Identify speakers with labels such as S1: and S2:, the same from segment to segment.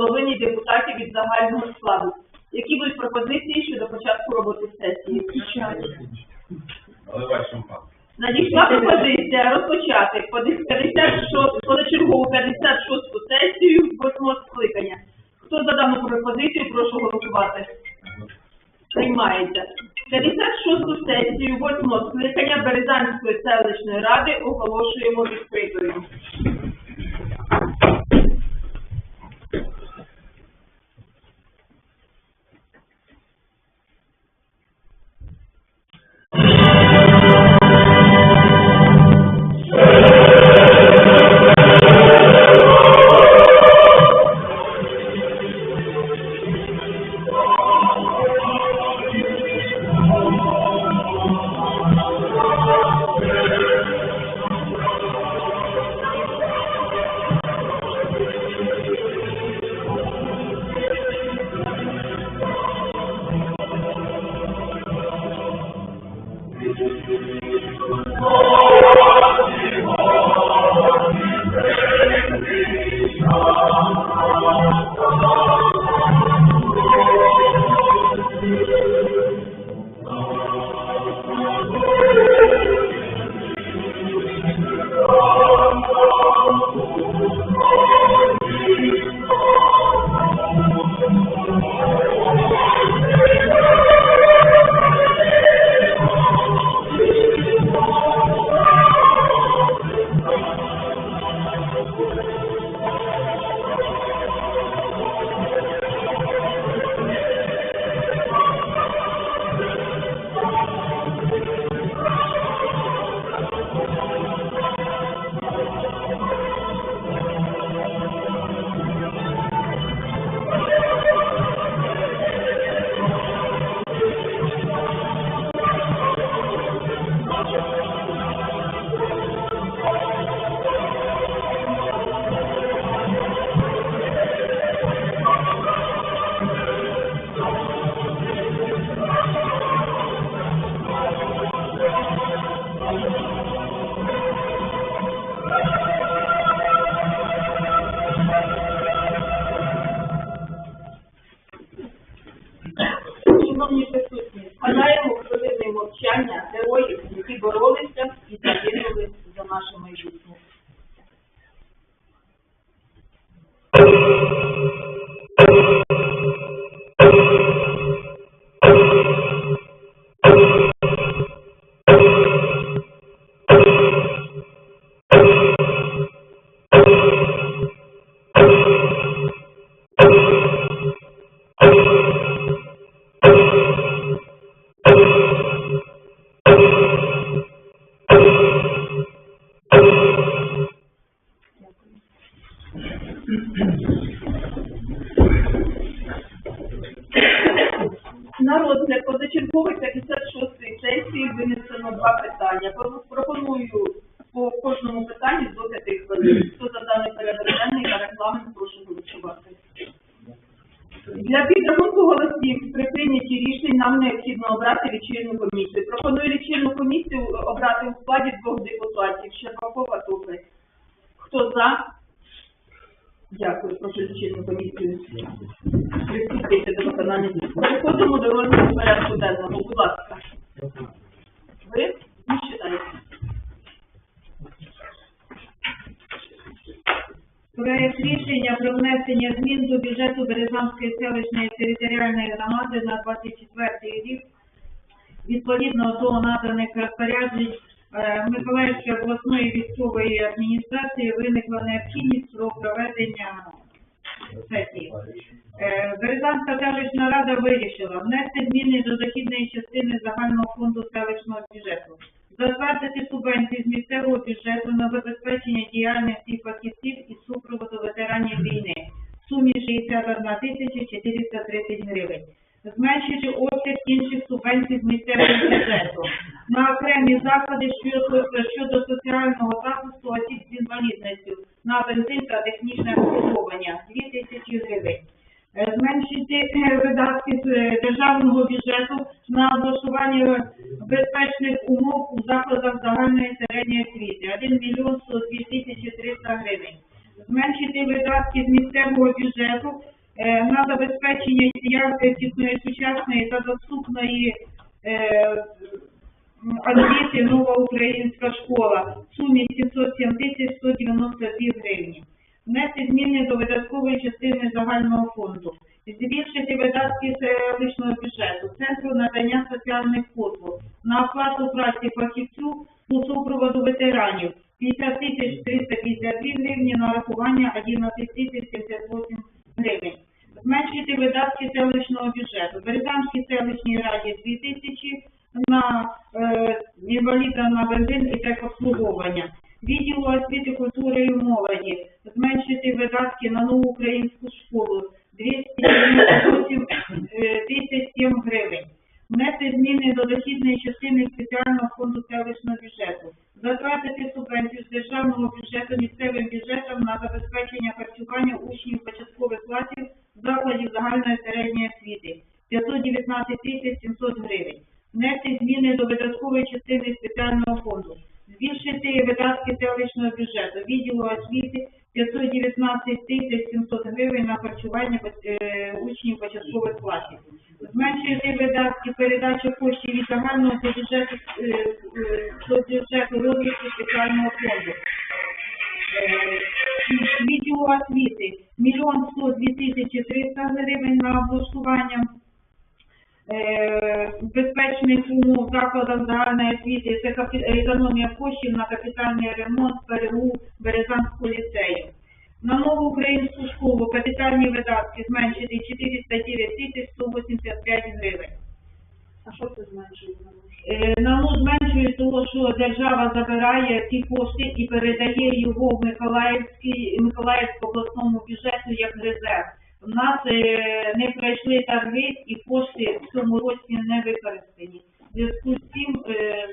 S1: половині депутатів від загального складу. Які будуть пропозиції щодо початку роботи сесії? Надійшла пропозиція розпочати по 56 позачергову 56 сесію 8 скликання. Хто за дану пропозицію, прошу голосувати. Приймається. 56-ту сесію 8 скликання Березанської селищної ради оголошуємо відкритою. Шановні присутні, згадаємо хвилини мовчання героїв, які боролися і загинули за наше майбутнє. Розгляд позачергової 56-ї сесії винесено два питання. Пропоную по кожному питанню до 5 хвилин. Хто за даний порядок денний та регламент, прошу голосувати. Для підрахунку голосів при прийнятті рішень нам необхідно обрати лічильну комісію. Пропоную лічильну комісію обрати у складі двох депутатів Щербакова Топець. Хто за? Дякую, прошу лічильну комісію. Приступити до виконання дій. Переходимо до розгляду порядку денного. Будь ласка. Ви не читаєте.
S2: Проект рішення про внесення змін до бюджету Березанської селищної територіальної громади на 24 рік відповідно до наданих розпоряджень Миколаївської обласної військової адміністрації виникла необхідність про проведення сесії. Е, Березанська селищна рада вирішила внести зміни до дохідної частини загального фонду селищного бюджету, затвердити субвенції з місцевого бюджету на забезпечення діяльності фахівців і супроводу ветеранів війни в сумі 61 тисяча 430 гривень. Зменшити обсяг інших субвенцій з місцевого бюджету на окремі заходи щодо, соціального захисту осіб з інвалідністю на бензин та технічне обслуговування 2 тисячі гривень. Е, Зменшити е, видатки з е, державного бюджету на облаштування безпечних умов у закладах загальної середньої освіти 1 мільйон 102 тисячі 300 гривень. зменшити видатки з місцевого бюджету на забезпечення якісної, сучасної та доступної освіти нова українська школа в сумі 707 тисяч 192 гривні. Внести зміни до видаткової частини загального фонду. Збільшити видатки селищного бюджету, центру надання соціальних послуг на оплату праці фахівцю у супроводу ветеранів 50 тисяч 352 гривні, нарахування 11 тисяч 78 гривень. Зменшити видатки селищного бюджету. Березанській селищній раді 2 тисячі на е, інваліда на бензин і техобслуговування. Відділу освіти, культури і молоді. Зменшити видатки на нову українську школу 298 е, тисяч 7 гривень. Внести зміни до дохідної частини спеціального фонду селищного бюджету. Затратити субвенцію з державного бюджету місцевим бюджетом на забезпечення харчування учнів початкових класів закладів загальної середньої освіти 519 тисяч 700 гривень. Внести зміни до видаткової частини спеціального фонду. Збільшити видатки селищного бюджету, відділу освіти 519 тисяч 700 гривень на харчування е, учнів початкових класів. Зменшити видатки передачі коштів від загального до бюджету, е, е, до бюджету розвитку спеціального фонду. Відділу освіти мільйон сто дві тисячі триста гривень на облаштування безпечних умов закладах загальної освіти, це економія коштів на капітальний ремонт ПРУ Березанського ліцею. На нову українську школу капітальні видатки зменшити 409 тисяч 185 гривень.
S1: А що це зменшує?
S2: На ну зменшує того, що держава забирає ці кошти і передає його в Миколаївський Миколаївському обласному бюджету як резерв. У нас не пройшли торги і кошти в цьому році не використані. В зв'язку з цим е,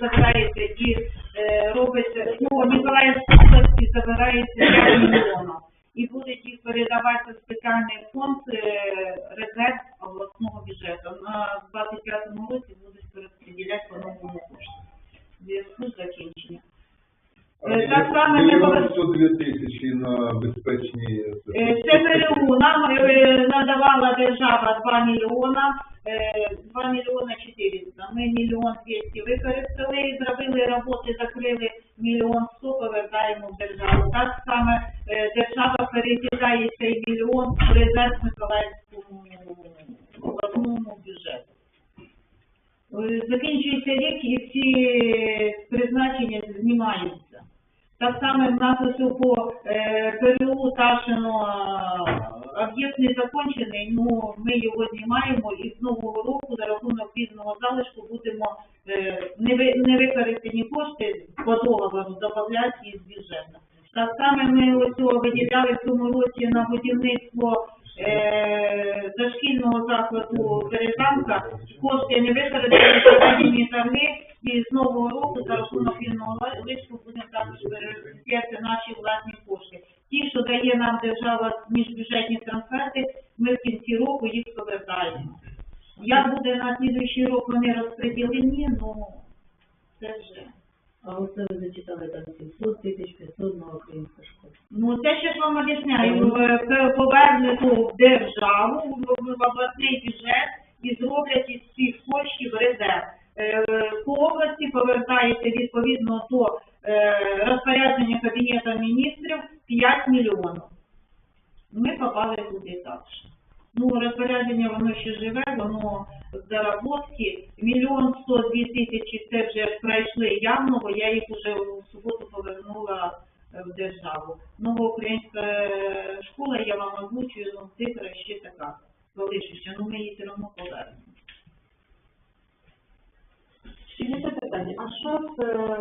S2: забирається і е, робиться, ну, Миколаївській області забирається 5 мільйонів. І будуть їх передавати в спеціальний фонд е, резерв обласного бюджету. На 25-му році будуть перерозподіляти по новому кошту. В зв'язку з закінченням. Е, Так само ми
S3: Мільйон 102 тисячі на безпечні...
S2: Е, ЦПРУ нам е, надавала держава 2 мільйона, е, 2 мільйона 400. Ми мільйон 200 використали, зробили роботи, закрили мільйон 100, повертаємо в державу. Так само е, держава перекидає цей мільйон в резерв Миколаївському обласному бюджету. Е, Закінчується рік і всі призначення знімаються. Так само в нас ось по ПРУ Ташино е, об'єкт не закончений, ну ми його знімаємо і з нового року за рахунок вільного залишку будемо е, неви- невикористані кошти по договору додати із бюджету. Так само ми ось виділяли в цьому році на будівництво е, дошкільного закладу Березанка. Кошти не використані і з нового року за рахунок вільного лишку дає нам держава міжбюджетні трансферти, ми в кінці року їх повертаємо. Як буде на слідуючий рік вони розподілені, ну це вже.
S4: А оце ви зачитали там 700 тисяч 500 на українську школу.
S2: Ну, це ще ж вам об'ясняю, е, в державу, в обласний бюджет і зроблять із цих коштів резерв. Е, По області повертається відповідно до е, розпорядження Кабінету міністрів 5 мільйонів. Ми попали туди так. Ну, розпорядження воно ще живе, воно заработки. Мільйон сто дві тисячі це вже пройшли явно, бо я їх уже в суботу повернула е, в державу. Нова українська е, школа, я вам озвучую, ну, цифра ще така залишиться, ну ми її все одно повернемо.
S1: Ще питання. А що з е,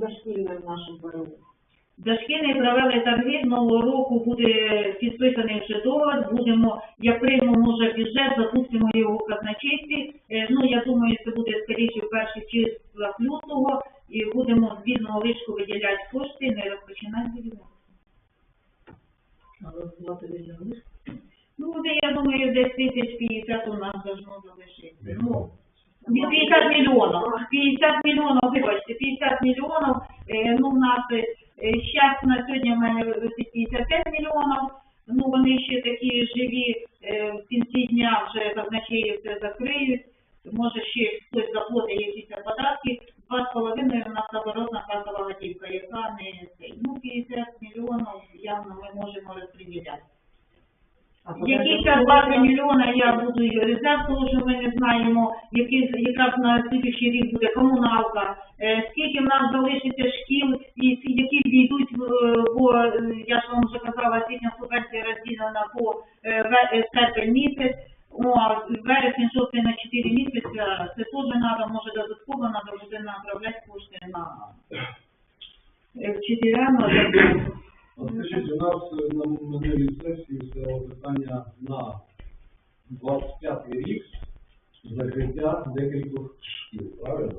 S1: дошкільним нашим ПРУ?
S2: Дошкільний провели торги, з нового року буде підписаний вже договір, будемо, як приймемо вже бюджет, запустимо його в казначействі. Е, Ну, я думаю, це буде скоріше в перші числа лютого, і будемо з вільного лишку виділяти кошти, не розпочинати будівництво.
S4: А
S2: Ну, буде, я думаю, десь тисяч п'ятдесят у нас должно залишитися. Від 50 мільйонів. 50 мільйонів, вибачте, 50 мільйонів, е, ну, в нас, е, Зараз на сьогодні в мене висить 55 мільйонів. Ну, вони ще такі живі, е, в кінці дня вже казначеї все закриють. Може ще хтось заплатить якісь податки. Два з половиною у нас оборотна касова готівка, яка не цей. Ну, 50 мільйонів явно ми можемо розподіляти. Якісь 20 мільйона я буду резерв, тому що ми не знаємо, які, яка на слідчий рік буде комуналка, е, скільки в нас залишиться шкіл і які війдуть в, е, бо е, я ж вам вже казала, освітня субвенція розділена по серпень місяць. О, вересень, жовтень на 4 місяці, це теж треба, може додатково треба буде направляти кошти на вчителя, на
S3: А Скажіть, у нас е, на минулій сесії стояло питання на 25 рік закриття декількох шкіл, правильно?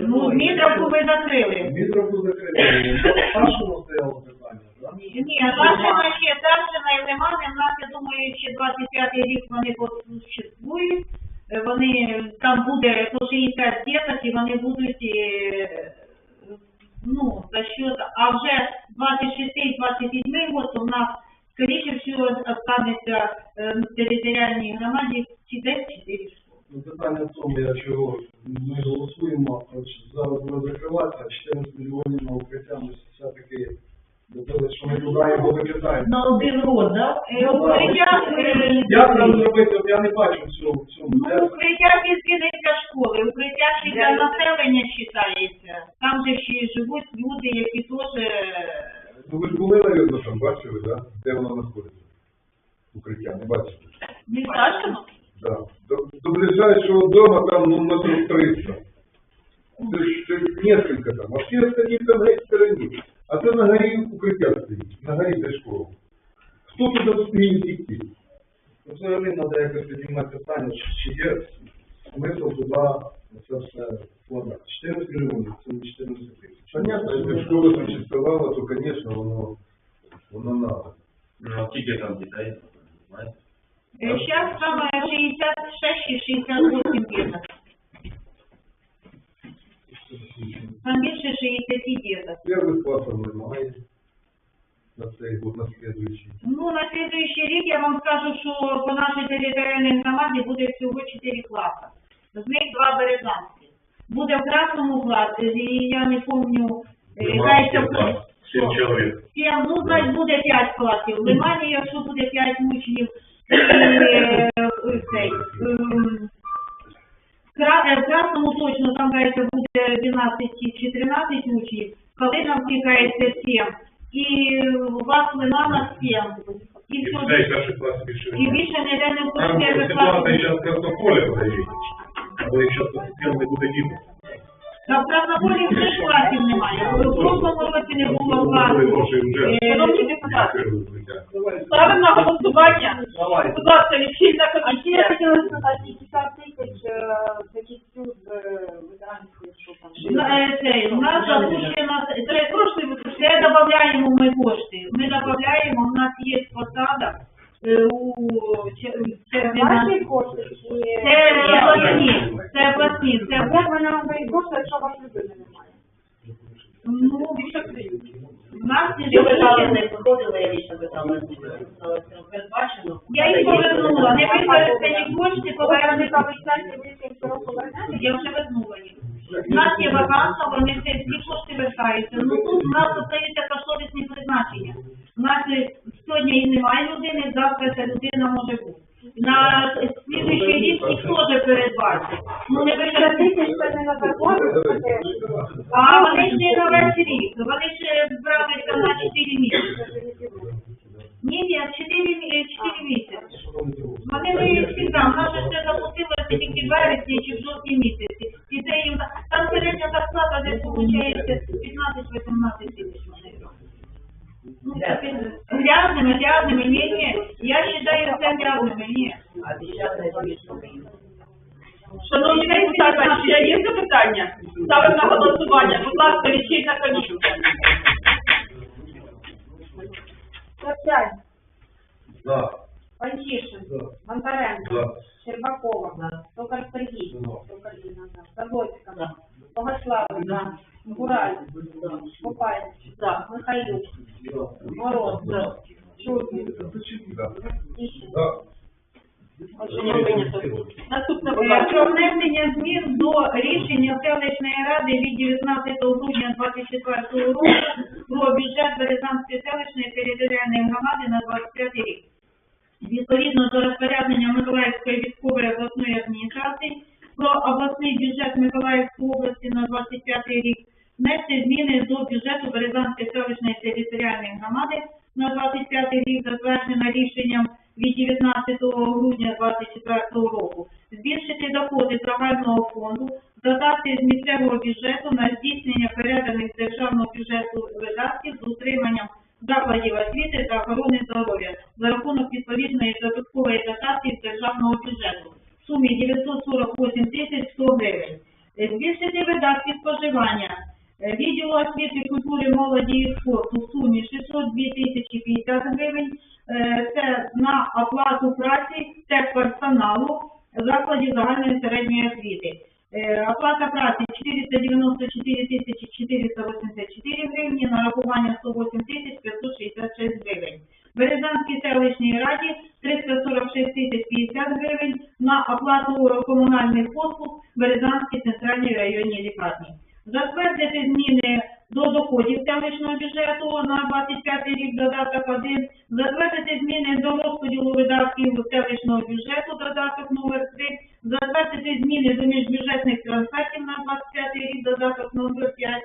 S2: Ну, Мідровку ви закрили.
S3: Мідроку закрили. Старшому стояло питання, так?
S2: Ні, Даршина ще, Даршина і Лимани, в нас, я думаю, ще 25 рік вони существують. Е, Вони, там буде по 60 діток, і вони будуть, е, ну, за счет, а вже 26-27 год у нас, скоріше всього, останеться е, в територіальній громаді чи десь 4 школи.
S3: Ну, питання в тому, я чого ми голосуємо, зараз буде закриватися, 14 мільйонів на укриття, ми все-таки добили, що ми туди його викидаємо.
S4: На один рот, да?
S2: Е, Укриття, е,
S3: Як нам зробити, от я не бачу всього в.
S2: Ну,
S3: Де-
S2: укриття тільки не школи, укриття ще для населення вважається. Там же ще й живуть люди, які теж... е,
S5: Ну ви ж були, навірно, там бачили, да? де воно знаходиться? Укриття, не бачите?
S2: Не
S1: Старшому?
S5: Да. До, до ближайшого дома там ну, метрів 300. Це ж це несколько там, а всі остальні там геть в стороні. А це на горі укриття стоїть, на горі де школа. Хто туди втікти?
S3: Ну, Взагалі треба якось піднімати питання, чи, є смисл туди це все вкладати. 14 мільйонів, це не 14 тисяч.
S5: Понятно, якщо школа существувала, то, звісно, воно, воно надо.
S6: Ну, а скільки там дітей? Знаєте?
S2: Зараз саме 66 і 68 діток. Там більше 60 діток.
S5: Первих класів немає. На цей год, на слідуючий.
S2: Ну, на слідуючий рік я вам скажу, що по нашій територіальній громаді буде всього 4 класи. З них два березанські. Буде в красному класі, і я не пам'ятаю, е, яка це
S6: Сім чоловік.
S2: Сім, ну, значить, буде 5 класів. В Лимані, якщо буде 5 учнів, і, е, цей, ем, в Кра- е, в Красному точно там, кажеться, буде 12 чи 13 учнів, Калиновці, кажеться, 7, і у вас в Лиманах 7. І
S5: І
S2: все,
S5: все, перший клас більше
S2: і більше ніде не
S5: Там
S2: впустять
S5: ситуація зараз Краснополе подає. Або якщо систем не буде діти.
S2: Та в Краснополі вже ж класів немає. В прошлому році не було
S5: Були
S2: класів.
S1: Шановні депутати, ставимо на голосування. Будь ласка, лічильна
S7: А ще я
S1: комісія.
S7: хотіла сказати, 50 тисяч таких цюд ветеранських, що там.
S2: Е, цей, У нас запущена, це випуск, це додаємо ми кошти. Ми додаємо, у нас є посада е, у Че- це
S7: Ваші кошти чи...
S2: це обласні, це обласні, це
S7: Як ви нам даєте кошти, якщо у вас людини немає?
S2: ну, у нас не
S4: Що ви там
S2: запущено.
S4: не входили, я лично ви там не передбачено?
S2: Я їх повернула, не використані кошти,
S7: Ви
S2: повернені.
S7: там обіцяєте, ви цей року вернете?
S2: Я вже вернула їх. У нас є вакансія, вони всі всі кошти вертаються. Ну тут у нас остаються кошторисні призначення. У нас е, сьогодні і немає людини, завтра ця людина може бути. На слідуючий рік їх Ну не
S7: 50
S2: використовують.
S7: тисяч це не на теж.
S2: А вони ж не на весь рік, вони ж брали на 4 місяці. Ні, ні, 4, місяці. Вони ми всі там, наше все запустилося тільки в вересні чи в жовтні місяці. І це їм, там середня зарплата десь виходить 15-18 тисяч. роблять. Ну, грязними, грязними, ні, ні. Я вважаю це грязними, ні.
S4: А сейчас більше
S1: Шановні депутати, ще є запитання? Ставимо на голосування. Будь ласка, лічильна комісію.
S7: Костянь,
S3: Да.
S7: Панчишин,
S3: Да.
S7: Бондаренко,
S3: Да.
S7: Щербакова, Токар Сергій, Токар Ліна, Забоцька,
S4: За.
S7: Богославович, Гураль, Попаєв, Михайлюк,
S1: Рішення прийнято. Наступне
S2: Е,
S1: питання.
S2: Про внесення змін до рішення селищної ради від 19 грудня 24 року про бюджет Березанської селищної територіальної громади на 25 рік. Відповідно до розпорядження Миколаївської військової обласної адміністрації про обласний бюджет Миколаївської області на 25 рік внести зміни до бюджету Березанської селищної територіальної громади на 25 рік, затверджено рішенням від 19 грудня 2024 року, збільшити доходи загального фонду, додати з місцевого бюджету на здійснення переданих з державного бюджету видатків з утриманням закладів освіти та охорони здоров'я за рахунок відповідної додаткової дотації з державного бюджету сумі 948 тисяч 100 гривень. Е, Збільшити видатки споживання Е, відділу освіти, культури, молоді і спорту в сумі 602 тисячі 50 гривень. Е, Це на оплату праці техперсоналу закладів загальної середньої освіти. Оплата праці 494 тисячі 484 гривні, нарахування 108 комунальних послуг в Березанській центральній районній лікарні. Затвердити зміни до доходів селищного бюджету на 25 рік додаток 1, затвердити зміни до розподілу видатків селищного бюджету додаток номер 3, затвердити зміни до міжбюджетних трансфертів на 25 рік додаток номер 5,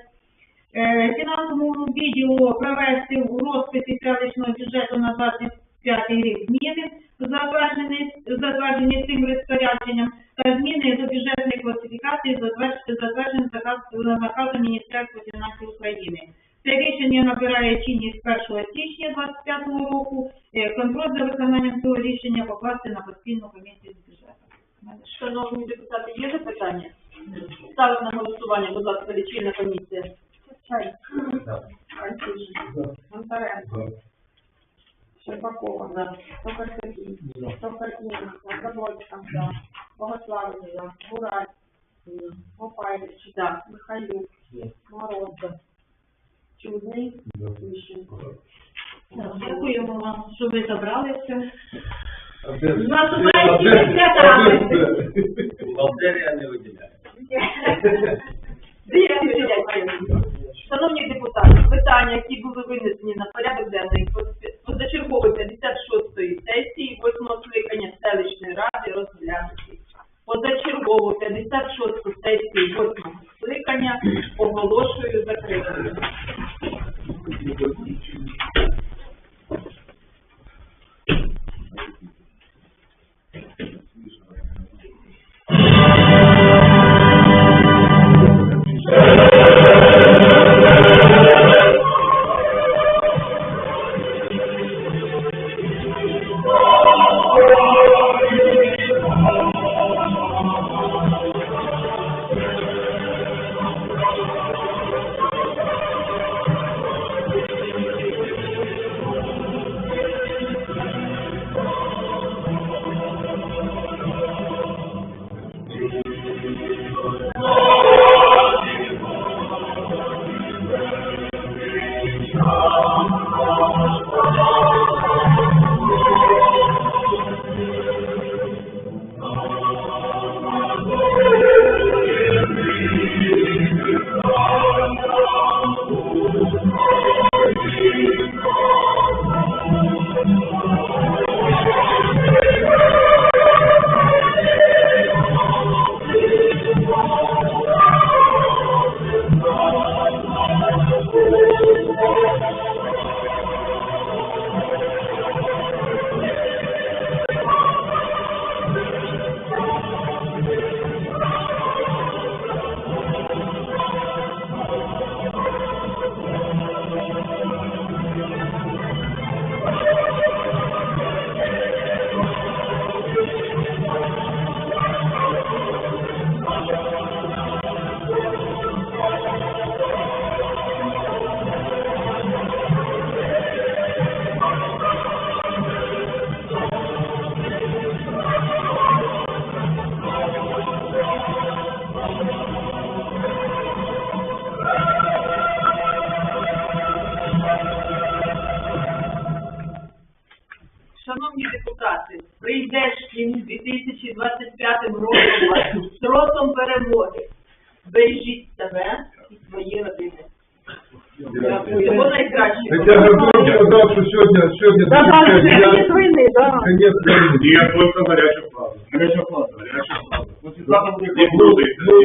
S2: Е, фінансовому відділу провести у розписі селищного бюджету на 25 рік зміни, затверджені, затверджені цим розпорядженням, та зміни до бюджетної класифікації, затверджені, наказом Міністерства фінансів України. Це рішення набирає чинність 1 січня 2025 року. Е, Контроль за виконанням цього рішення покласти на постійну комісію з бюджету.
S1: Шановні депутати, є запитання? Ставимо на голосування, будь ласка, лічильна комісія.
S7: Чай.
S5: Да.
S7: Антишин.
S5: Да.
S7: Монтаренко.
S5: Да.
S7: Щербакова.
S1: За.
S7: Токар Сергій. Токар Інна. Забродська. За. Богославовна. За. Бураль. Гопайлич.
S1: За.
S7: Михайлюк.
S3: За.
S7: Чудний.
S5: Да.
S7: Тищенко.
S2: Дякуємо вам, що ви забралися. Наступаючими святами.
S6: Бухгалтерія не виділяє.
S1: Дякую. Шановні депутати, питання, які були винесені на порядок денний позачергової 56-ї сесії 8 скликання селищної ради розглянуті. Позачергову 56-ту сесію 8 скликання оголошую закритою.
S7: Хотя Гордон сказал, что сегодня, сегодня
S5: Да, да, конець війни, да.
S7: конец войны.
S8: Нет, только горячая фаза. Горячая фаза. Горячая фаза. После будет не
S7: Ну,
S8: будет.
S7: ну,